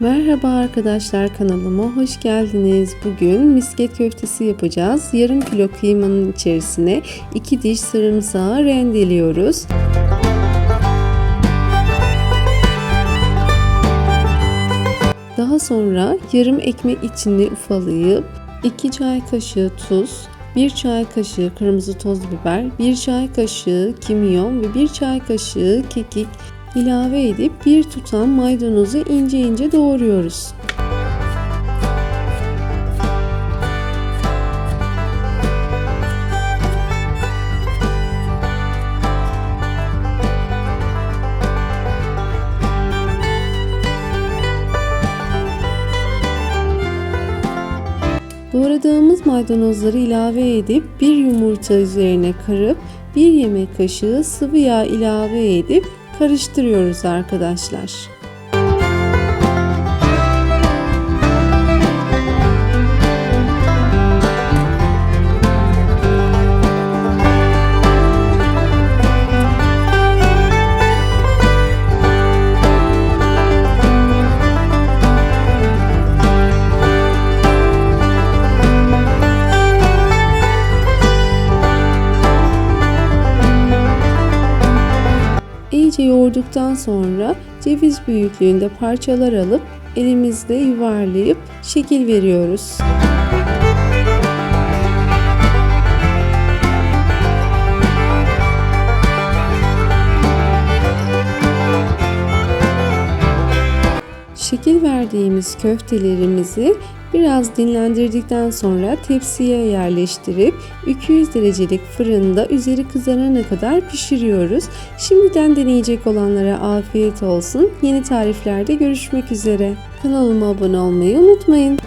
Merhaba arkadaşlar kanalıma hoş geldiniz. Bugün misket köftesi yapacağız. Yarım kilo kıymanın içerisine 2 diş sarımsağı rendeliyoruz. Daha sonra yarım ekmek içini ufalayıp 2 çay kaşığı tuz, 1 çay kaşığı kırmızı toz biber, 1 çay kaşığı kimyon ve 1 çay kaşığı kekik ilave edip bir tutam maydanozu ince ince doğruyoruz. Doğradığımız maydanozları ilave edip bir yumurta üzerine kırıp bir yemek kaşığı sıvı yağ ilave edip karıştırıyoruz arkadaşlar. İyice yoğurduktan sonra ceviz büyüklüğünde parçalar alıp elimizde yuvarlayıp şekil veriyoruz. Şekil verdiğimiz köftelerimizi biraz dinlendirdikten sonra tepsiye yerleştirip 200 derecelik fırında üzeri kızarana kadar pişiriyoruz. Şimdiden deneyecek olanlara afiyet olsun. Yeni tariflerde görüşmek üzere. Kanalıma abone olmayı unutmayın.